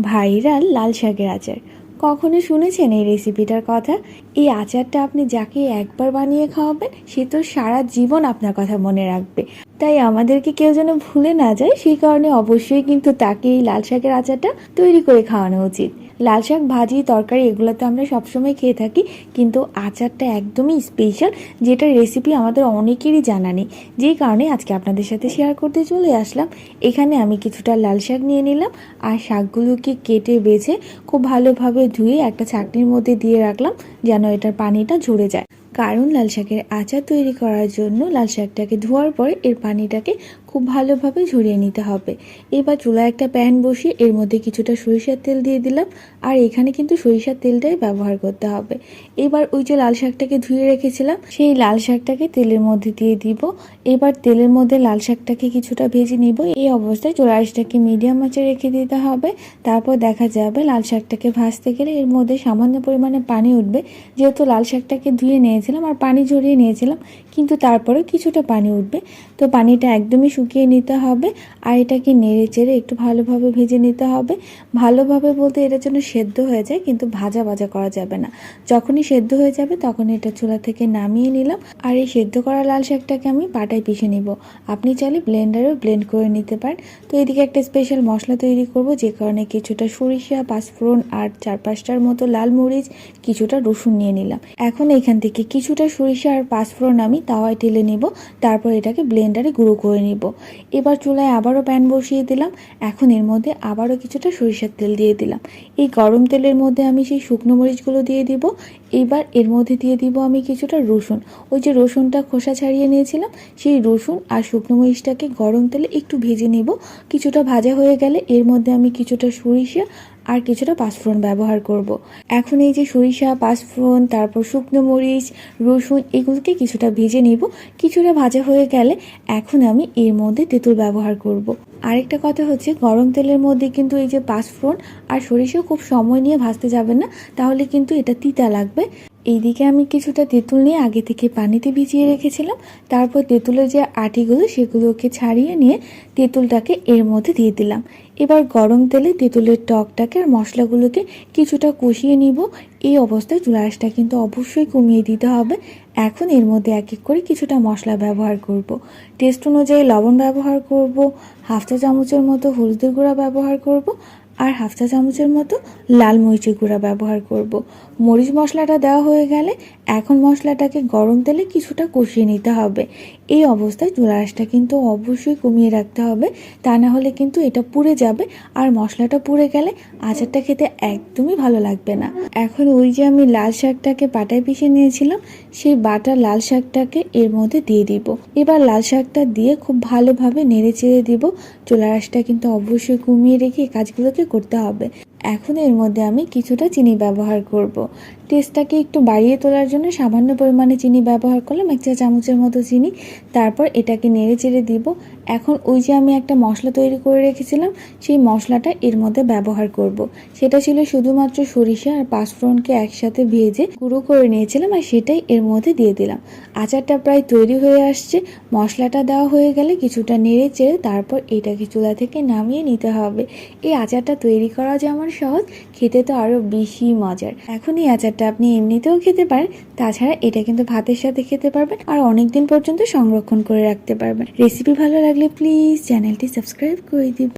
Viral লাল শাকের আচার। কখনো শুনেছেন এই রেসিপিটার কথা? এই আচারটা আপনি যাকে একবার বানিয়ে খাওয়াবেন, সে তো সারা জীবন আপনার কথা মনে রাখবে। তাই আমাদেরকে কেউ যেন ভুলে না যায়, সেই কারণে অবশ্যই কিন্তু তাকে এই লাল শাকের আচারটা তৈরি করে খাওয়ানো উচিত। লাল শাক, ভাজি, তরকারি এগুলো তো আমরা সবসময় খেয়ে থাকি। কিন্তু আচারটা একদমই স্পেশাল যেটার রেসিপি আমাদের অনেকেরই জানা নেই। যেই কারণে আজকে আপনাদের সাথে শেয়ার করতে চলে আসলাম। এখানে আমি কিছুটা লাল শাক নিয়ে নিলাম আর শাকগুলোকে কেটে বেছে খুব ভালোভাবে ধুয়ে একটা চাটনির মধ্যে দিয়ে রাখলাম যেন এটার পানিটা ঝরে যায়। কারণ লাল শাকের আচার তৈরি করার জন্য লাল শাকটাকে ধোয়ার পরে এর পানিটাকে খুব ভালোভাবে ঝরিয়ে নিতে হবে। এবার চুলায় একটা প্যান বসিয়ে এর মধ্যে কিছুটা সরিষার তেল দিয়ে দিলাম। আর এখানে কিন্তু সরিষার তেলটাই ব্যবহার করতে হবে। এবার ওই যে লাল শাকটাকে ধুয়ে রেখেছিলাম, সেই লাল শাকটাকে তেলের মধ্যে দিয়ে দিব। এবার তেলের মধ্যে লাল শাকটাকে কিছুটা ভেজে নিব। এই অবস্থায় চুলা আঁচটাকে মিডিয়াম আঁচে রেখে দিতে হবে। তারপর দেখা যাবে লাল শাকটাকে ভাজতে গেলে এর মধ্যে সামান্য পরিমাণে পানি উঠবে। যেহেতু লাল শাকটাকে ধুয়ে নিয়েছিলাম আর পানি ঝরিয়ে নিয়েছিলাম, কিন্তু তারপরেও কিছুটা পানি উঠবে। তো পানিটা একদমই শুকিয়ে নিতে হবে আর এটাকে নেড়ে চেড়ে একটু ভালোভাবে ভেজে নিতে হবে। ভালোভাবে বলতে এটা যেন সেদ্ধ হয়ে যায়, কিন্তু ভাজা ভাজা করা যাবে না। যখনই সেদ্ধ হয়ে যাবে তখন এটা চুলা থেকে নামিয়ে নিলাম। আর এই সেদ্ধ করা লাল শাকটাকে আমি পাটায় পিষে নিব। আপনি চাইলে ব্লেন্ডারেও ব্লেন্ড করে নিতে পারেন। তো এদিকে একটা স্পেশাল মশলা তৈরি করব, যে কারণে কিছুটা সরিষা, পাঁচফোড়ন আর চার পাঁচটার মতো লাল মরিচ, কিছুটা রসুন নিয়ে নিলাম। এখন এখান থেকে কিছুটা সরিষা আর পাঁচফোড়ন আমি তাওয়ায় টেলে নিব। তারপর এটাকে ব্লেন্ডারে গুঁড়ো করে নিব। এবার চুলায় আবারও প্যান বসিয়ে দিলাম। এখন এর মধ্যে আবারও কিছুটা সরিষার তেল দিয়ে দিলাম। এই গরম তেলের মধ্যে আমি সেই শুকনো মরিচগুলো দিয়ে দিব। এবার এর মধ্যে দিয়ে দিব আমি কিছুটা রসুন। ওই যে রসুনটা খোসা ছাড়িয়ে নিয়েছিলাম, সেই রসুন আর শুকনো মরিচটাকে গরম তেলে একটু ভেজে নেব। কিছুটা ভাজা হয়ে গেলে এর মধ্যে আমি কিছুটা সরিষা আর কিছুটা পাঁচফোড়ন ব্যবহার করব। এখন এই যে সরিষা, পাঁচফোড়ন, তারপর শুকনো মরিচ, রসুন, এগুলোকে কিছুটা ভেজে নেব কিছুটা ভাজা হয়ে গেলে এখন আমি এর মধ্যে তেঁতুল ব্যবহার করব। আরেকটা কথা হচ্ছে, গরম তেলের মধ্যে কিন্তু এই যে পাঁচফোড়ন আর সরিষা খুব সময় নিয়ে ভাজতে যাবেন না, তাহলে কিন্তু এটা তিতা লাগবে এইদিকে আমি কিছুটা তেঁতুল নিয়ে আগে থেকে পানিতে ভিজিয়ে রেখেছিলাম। তারপর তেঁতুলের যে আটিগুলো, সেগুলোকে ছাড়িয়ে নিয়ে তেঁতুলটাকে এর মধ্যে দিয়ে দিলাম। এবার গরম তেলে তেঁতুলের টকটাকে আর মশলাগুলোকে কিছুটা কষিয়ে নিব। এই অবস্থায় চুলাশটা কিন্তু অবশ্যই কমিয়ে দিতে হবে। এখন এর মধ্যে এক এক করে কিছুটা মশলা ব্যবহার করব। টেস্ট অনুযায়ী লবণ ব্যবহার করব, হাফ চা চামচের মতো হলুদের গুঁড়া ব্যবহার করব আর হাফ চা চামচের মতো লাল মরিচের গুঁড়া ব্যবহার করব। মরিচ মশলাটা দেওয়া হয়ে গেলে এখন মশলাটাকে গরম তেলে কিছুটা কষিয়ে নিতে হবে এই অবস্থায় চুলা কিন্তু অবশ্যই কমিয়ে রাখতে হবে। তা না হলে কিন্তু এটা পুড়ে যাবে আর মশলাটা পুড়ে গেলে আচারটা খেতে একদমই ভালো লাগবে না। এখন ওই যে আমি লাল শাকটাকে বাটায় পিষে নিয়েছিলাম, সেই বাটা লাল শাকটাকে এর মধ্যে দিয়ে দিব। এবার লাল শাকটা দিয়ে খুব ভালোভাবে নেড়ে চেড়ে দিব। চুলা কিন্তু অবশ্যই কমিয়ে রেখে এই কাজগুলোকে করতে হবে। এখন এর মধ্যে আমি কিছুটা চিনি ব্যবহার করব। টেস্টটাকে একটু বাড়িয়ে তোলার জন্য সামান্য পরিমাণে চিনি ব্যবহার করলাম, এক চা চামচের মতো চিনি তারপর এটাকে নেড়ে চেড়ে দিব এখন ওই যে আমি একটা মশলা তৈরি করে রেখেছিলাম, সেই মশলাটা এর মধ্যে ব্যবহার করব। সেটা ছিল শুধুমাত্র সরিষা আর পাঁচফোড়নকে একসাথে ভেজে গুঁড়ো করে নিয়েছিলাম আর সেটাই এর মধ্যে দিয়ে দিলাম আচারটা প্রায় তৈরি হয়ে আসছে, মশলাটা দেওয়া হয়ে গেলে কিছুটা নেড়ে চেড়ে তারপর এটাকে চুলা থেকে নামিয়ে নিতে হবে এই আচারটা তৈরি করা যেমন সহজ, খেতে তো আরও বেশি মজার। এখন এই আচারটা আপনি এমনিতেও খেতে পারেন, তাছাড়া এটা কিন্তু ভাতের সাথে খেতে পারবেন আর অনেক দিন পর্যন্ত সংরক্ষণ করে রাখতে পারবেন। রেসিপি ভালো লাগলে প্লিজ চ্যানেলটি সাবস্ক্রাইব করে দিন